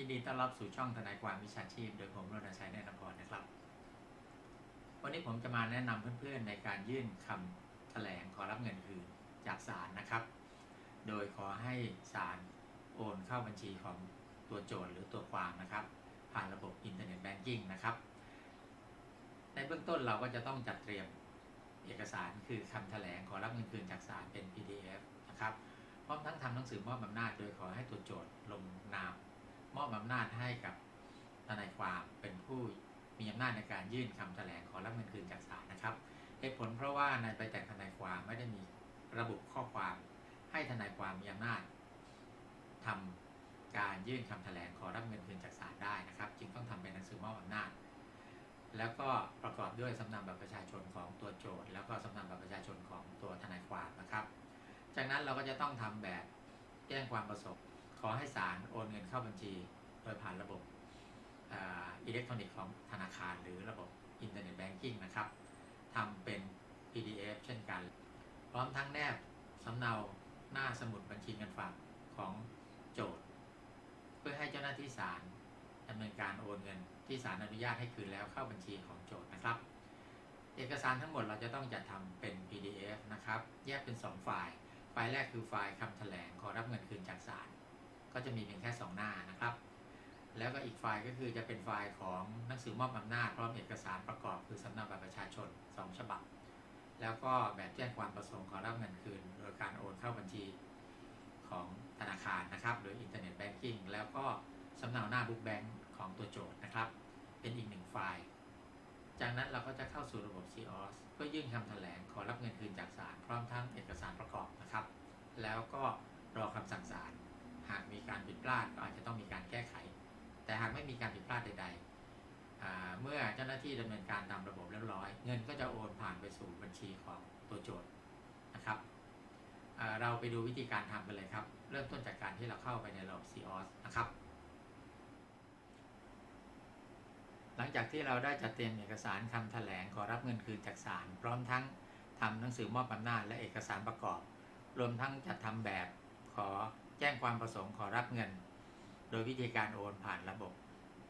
ยินดีต้อนรับสู่ช่องทนายความวิชาชีพ โดยผมรณชัยแนนพรนะครับ วันนี้ผมจะมาแนะนำเพื่อนๆในการยื่นคำแถลงขอรับเงินคืนจากศาลนะครับ โดยขอให้ศาลโอนเข้าบัญชีของตัวโจทย์หรือตัวความนะครับ ผ่านระบบอินเทอร์เน็ตแบงกิ้งนะครับ ในเบื้องต้นเราก็จะต้องจัดเตรียมเอกสารคือคำแถลงขอรับเงินคืนจากศาลเป็น PDF นะครับ พร้อมทั้งทำหนังสือมอบอำนาจโดยขอให้ตัวโจทย์ลงนาม มอบอำนาจให้กับทนายความเป็นผู้มีอำนาจในการยื่นคำแถลงขอรับเงินคืนจากศาลนะครับเหตุผลเพราะว่าในใบแต่งทนายความไม่ได้มีระบุข้อความ ให้ทนายความมีอำนาจทำการยื่นคำแถลงขอรับเงินคืนจากศาลได้นะครับ จึงต้องทำเป็นหนังสือมอบอำนาจ แล้วก็ประกอบด้วยสำเนาบัตรประชาชนของตัวโจทย์ แล้วก็สำเนาบัตรประชาชนของตัวทนายความนะครับ จากนั้นเราก็จะต้องทำแบบแจ้งความประสงค์ ขอให้ศาลโอนเงินเข้าบัญชี โดยผ่านระบบอิเล็กทรอนิกส์ของธนาคาร หรือระบบอินเทอร์เน็ตแบงกิ้งนะครับทำเป็น PDF เช่นกัน พร้อมทั้งแนบสำเนาหน้าสมุดบัญชีเงินฝากของโจทย์ เพื่อให้เจ้าหน้าที่ศาลดำเนินการโอนเงินที่ศาลอนุญาตให้คืนแล้วเข้าบัญชีของโจทย์นะครับ เอกสารทั้งหมดเราจะต้องจัดทำเป็น PDF นะครับ แยกเป็น 2 ไฟล์ ไฟล์แรกคือไฟล์คำแถลงขอรับเงินคืนจากศาล ก็จะมีเพียงแค่ 2 หน้านะครับ แล้วก็อีกไฟล์ก็คือจะเป็นไฟล์ของหนังสือมอบอำนาจพร้อมเอกสารประกอบคือสำเนาบัตรประชาชน 2 ฉบับ แล้วก็แบบแจ้งความประสงค์ขอรับเงินคืน โดยการโอนเข้าบัญชีของธนาคารนะครับโดยอินเทอร์เน็ตแบงกิ้งแล้วก็สำเนาหน้าบุ๊กแบงค์ของตัวโจทย์นะครับ เป็นอีกหนึ่งไฟล์จากนั้นเราก็จะเข้าสู่ระบบ COS เพื่อยื่นคำแถลงขอรับเงินคืนจากศาลพร้อมทั้งเอกสารประกอบนะครับ แล้วก็รอคำสั่งศาล หากมีการผิดพลาดก็อาจจะต้องมีการแก้ไข แต่หากไม่มีการผิดพลาดใดๆ เมื่อเจ้าหน้าที่ดำเนินการตามระบบเรียบร้อย เงินก็จะโอนผ่านไปสู่บัญชีของตัวโจทย์นะครับเราไปดูวิธีการทำกันเลยครับ เริ่มต้นจากการที่เราเข้าไปในระบบ COS นะครับ หลังจากที่เราได้จัดเตรียมเอกสารคำแถลงขอรับเงินคืนจากศาลพร้อมทั้งทำหนังสือมอบอำนาจและเอกสารประกอบ รวมทั้งจัดทำแบบขอ แจ้งความประสงค์ขอรับเงิน โดยวิธีการโอนผ่านระบบ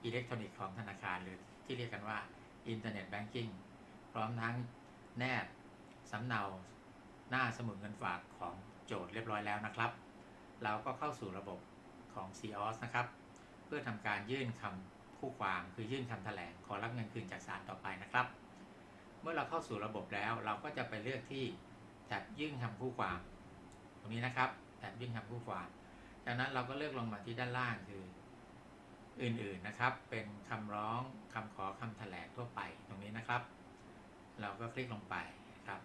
อิเล็กทรอนิกส์ของธนาคารหรือที่เรียกกันว่าอินเทอร์เน็ตแบงกิ้งพร้อมทั้งแนบสำเนาหน้าสมุดเงินฝากของโจทย์เรียบร้อยแล้วนะครับ เราก็เข้าสู่ระบบของ COS นะครับ เพื่อทำการยื่นคำคู่ความคือยื่นคำแถลงขอรับเงินคืนจากศาลต่อไปนะครับ เมื่อเราเข้าสู่ระบบแล้วเราก็จะไปเลือกที่แท็บยื่นคำคู่ความ ตรงนี้นะครับแท็บยื่นคำคู่ความ จากนั้นเราก็เลือกลงมาที่ด้านล่างคืออื่นๆนะครับ เป็นคำร้องคำขอคำแถลงทั่วไปตรงนี้นะครับ เราก็คลิกลงไปครับ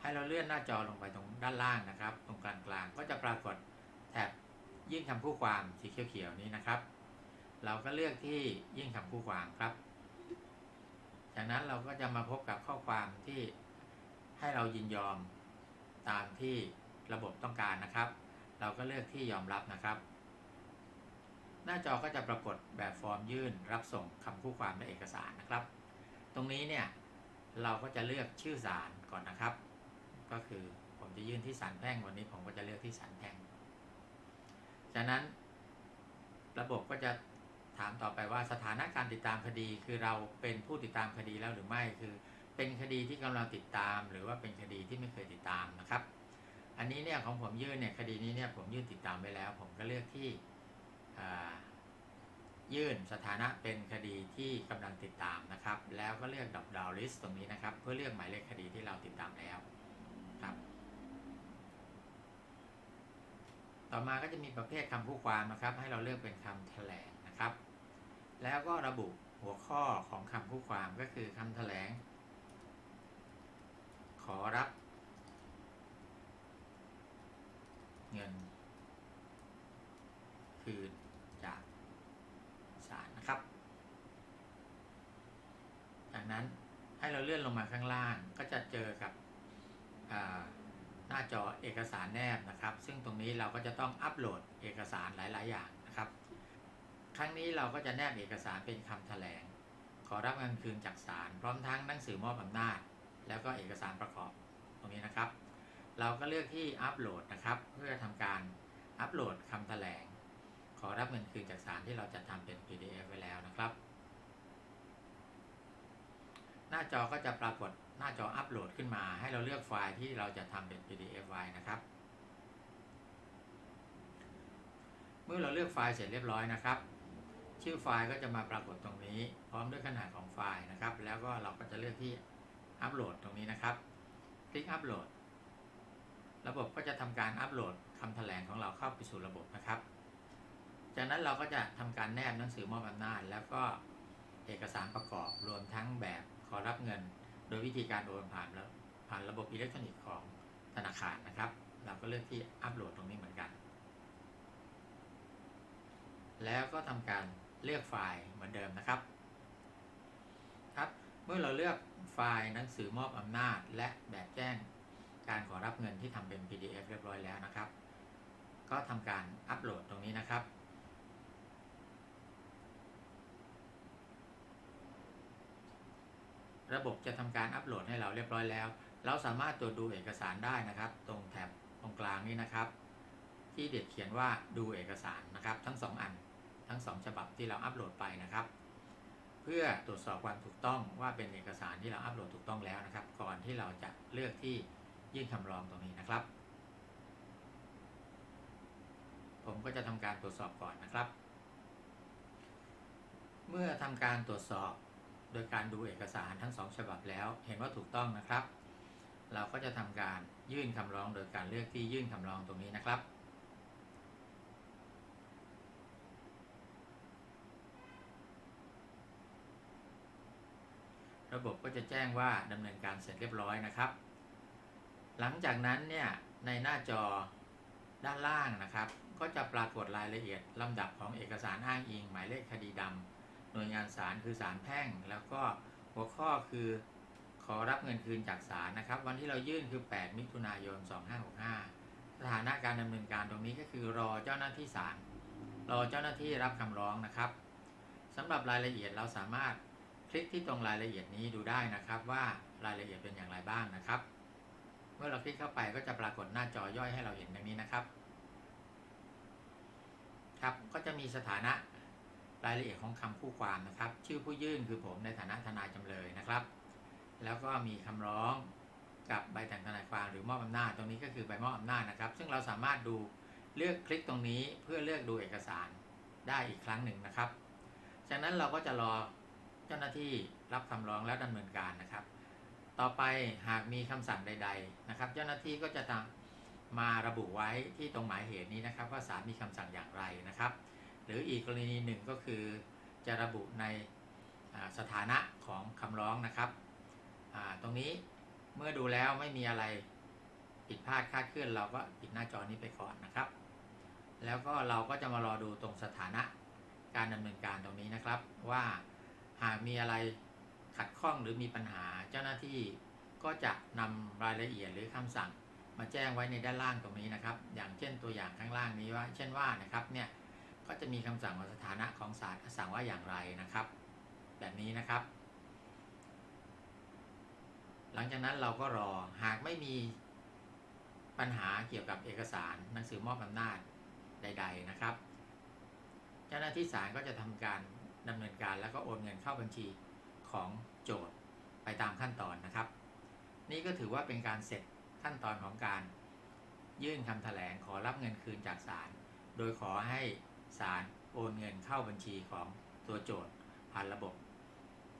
ให้เราเลื่อนหน้าจอลงไปตรงด้านล่างนะครับ ตรงกลางๆ ก็จะปรากฏแทบยื่นคำคู่ความสีเขียวๆนี้นะครับ เราก็เลือกที่ยื่นคำคู่ความครับ จากนั้นเราก็จะมาพบกับข้อความที่ให้เรายินยอมตามที่ระบบต้องการนะครับ เราก็เลือกที่ยอมรับนะครับ หน้าจอก็จะปรากฏแบบฟอร์มยื่นรับส่งคำคู่ความและเอกสารนะครับ ตรงนี้เนี่ยเราก็จะเลือกชื่อศาลก่อนนะครับ ก็คือผมจะยื่นที่ศาลแพ่งวันนี้ผมก็จะเลือกที่ศาลแพ่ง จากนั้น ระบบก็จะถามต่อไปว่าสถานะการติดตามคดีคือเราเป็นผู้ติดตามคดีแล้วหรือไม่คือ เป็นคดีที่กำลังติดตาม หรือว่าเป็นคดีที่ไม่เคยติดตามนะครับ อันนี้เนี่ยของผมยื่นเนี่ยคดีนี้เนี่ยผมยื่นติดตามไปแล้ว ผมก็เลือกที่ยื่นสถานะเป็นคดีที่กำลังติดตามนะครับ แล้วก็เลือกดอกดาวลิสตรงนี้นะครับ เพื่อเลือกหมายเลขคดีที่เราติดตามแล้วครับ ต่อมาก็จะมีประเภทคำคู่ความนะครับ ให้เราเลือกเป็นคำแถลงนะครับ แล้วก็ระบุหัวข้อของคำคู่ความก็คือคำแถลง ขอรับ เงิน คืนจากศาลนะครับ จากนั้นให้เราเลื่อนลงมาข้างล่างก็จะเจอกับหน้าจอเอกสารแนบนะครับ ซึ่งตรงนี้เราก็จะต้องอัปโหลดเอกสารหลาย ๆ อย่างนะครับ ครั้งนี้เราก็จะแนบเอกสารเป็นคำแถลง ขอรับเงินคืนจากศาลพร้อมทั้งหนังสือมอบอำนาจ แล้วก็เอกสารประกอบตรงนี้นะครับ เราก็เลือกที่อัปโหลดนะครับ เพื่อทำการอัปโหลดคำแถลง ขอรับเงินคืนจากศาลที่เราจะทำเป็น PDF ไว้แล้วนะครับ หน้าจอก็จะปรากฏหน้าจออัปโหลดขึ้นมา ให้เราเลือกไฟล์ที่เราจะทำเป็น PDF ไว้นะครับ เมื่อเราเลือกไฟล์เสร็จเรียบร้อยนะครับ ชื่อไฟล์ก็จะมาปรากฏตรงนี้ พร้อมด้วยขนาดของไฟล์นะครับ แล้วก็เราก็จะเลือกที่อัปโหลดตรงนี้นะครับ คลิกอัปโหลด ระบบก็จะทำการอัปโหลดคำแถลงของเราเข้าไปสู่ระบบนะครับ จากนั้นเราก็จะทำการแนบหนังสือมอบอำนาจแล้วก็เอกสารประกอบรวมทั้งแบบขอรับเงิน โดยวิธีการโอนผ่านแล้วผ่านระบบอิเล็กทรอนิกส์ของธนาคารนะครับ เราก็เลือกที่อัปโหลดตรงนี้เหมือนกัน แล้วก็ทำการเลือกไฟล์เหมือนเดิมนะครับครับ เมื่อเราเลือกไฟล์หนังสือมอบอำนาจ และแบบแจ้ง การขอรับเงินที่ทำเป็น PDF เรียบร้อยแล้วนะครับ ก็ทำการอัปโหลดตรงนี้นะครับ ระบบจะทำการอัปโหลดให้เราเรียบร้อยแล้ว เราสามารถตรวจดูเอกสารได้นะครับ ตรงแถบตรงกลางนี้นะครับ ที่เด็ดเขียนว่าดูเอกสารนะครับ ทั้ง 2 อันทั้ง 2 ฉบับที่เราอัปโหลดไปนะครับเพื่อตรวจสอบความถูกต้องว่าเป็นเอกสารที่เราอัปโหลดถูกต้องแล้วนะครับ ก่อนที่เราจะเลือกที่ ยื่นคำร้องตรงนี้นะครับ ผมก็จะทำการตรวจสอบก่อนนะครับ เมื่อทำการตรวจสอบโดยการดูเอกสารทั้งสองฉบับแล้ว เห็นว่าถูกต้องนะครับ เราก็จะทำการยื่นคำร้องโดยการเลือกที่ยื่นคำร้องตรงนี้นะครับระบบก็จะแจ้งว่าดำเนินการเสร็จเรียบร้อยนะครับ หลังจากนั้นเนี่ยในหน้าจอด้านล่างนะครับ ก็จะปรากฏรายละเอียดลำดับของเอกสารอ้างอิง หมายเลขคดีดำหน่วยงานศาลคือศาลแพ่ง แล้วก็หัวข้อคือขอรับเงินคืนจากศาลนะครับ วันที่เรายื่นคือ 8 มิถุนายน 2565 สถานะการดำเนินการตรงนี้ก็คือรอเจ้าหน้าที่ศาลรอเจ้าหน้าที่รับคำร้องนะครับสำหรับรายละเอียดเราสามารถคลิกที่ตรงรายละเอียดนี้ดูได้นะครับว่ารายละเอียดเป็นอย่างไรบ้างนะครับ มื่อเราคลิกเข้าไปก็จะปรากฏหน้าจอย่อยให้เราเห็นดังนี้นะครับ ครับก็จะมีสถานะรายละเอียดของคำคู่ความนะครับ ชื่อผู้ยื่นคือผมในฐานะทนายจำเลยนะครับ แล้วก็มีคำร้องกับใบแต่งทนายความหรือมอบอำนาจตรงนี้ก็คือใบมอบอำนาจนะครับ ซึ่งเราสามารถดูเลือกคลิกตรงนี้เพื่อเลือกดูเอกสารได้อีกครั้งหนึ่งนะครับ จากนั้นเราก็จะรอเจ้าหน้าที่รับคำร้องแล้วดำเนินการนะครับ ต่อไปหากมีคำสั่งใด ๆ นะครับ เจ้าหน้าที่ก็จะมาระบุไว้ที่ตรงหมายเหตุนี้นะครับ ว่าศาลมีคำสั่งอย่างไรนะครับ หรืออีกกรณีหนึ่งก็คือจะระบุในสถานะของคำร้องนะครับ ตรงนี้เมื่อดูแล้วไม่มีอะไรผิดพลาดคาดเคลื่อนเราก็ปิดหน้าจอนี้ไปก่อนนะครับ แล้วก็เราก็จะมารอดูตรงสถานะการดำเนินการตรงนี้นะครับ ว่าหากมีอะไร ขัดข้องหรือมีปัญหาเจ้าหน้าที่ก็จะนำรายละเอียดหรือคำสั่ง มาแจ้งไว้ในด้านล่างตรงนี้นะครับ อย่างเช่นตัวอย่างข้างล่างนี้ว่า เช่นว่านะครับเนี่ยก็จะมีคำสั่งว่าสถานะของศาลสั่งว่าอย่างไรนะครับ แบบนี้นะครับ หลังจากนั้นเราก็รอหากไม่มีปัญหาเกี่ยวกับเอกสารหนังสือมอบอำนาจใด ๆนะครับ เจ้าหน้าที่ศาลก็จะทำการดำเนินการแล้วก็โอนเงินเข้าบัญชี ของโจทย์ไปตามขั้นตอนนะครับ นี่ก็ถือว่าเป็นการเสร็จขั้นตอนของการ ยื่นคำแถลงขอรับเงินคืนจากศาลโดยขอให้ศาลโอนเงินเข้าบัญชีของตัวโจทย์ผ่านระบบ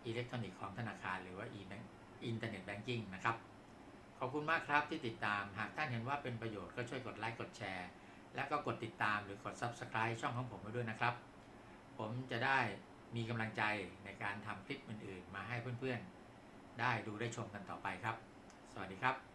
อิเล็กทรอนิกส์ของธนาคารหรือว่าอินเทอร์เน็ตแบงกิ้งนะครับขอบคุณมากครับที่ติดตาม หากท่านเห็นว่าเป็นประโยชน์ก็ช่วยกดไลค์กดแชร์ แล้วก็กดติดตามหรือกด Subscribe ช่องของผมไว้ด้วยนะครับ ผมจะได้ มีกำลังใจในการทำคลิปอื่นๆ มาให้เพื่อนๆ ได้ดูได้ชมกันต่อไปครับ สวัสดีครับ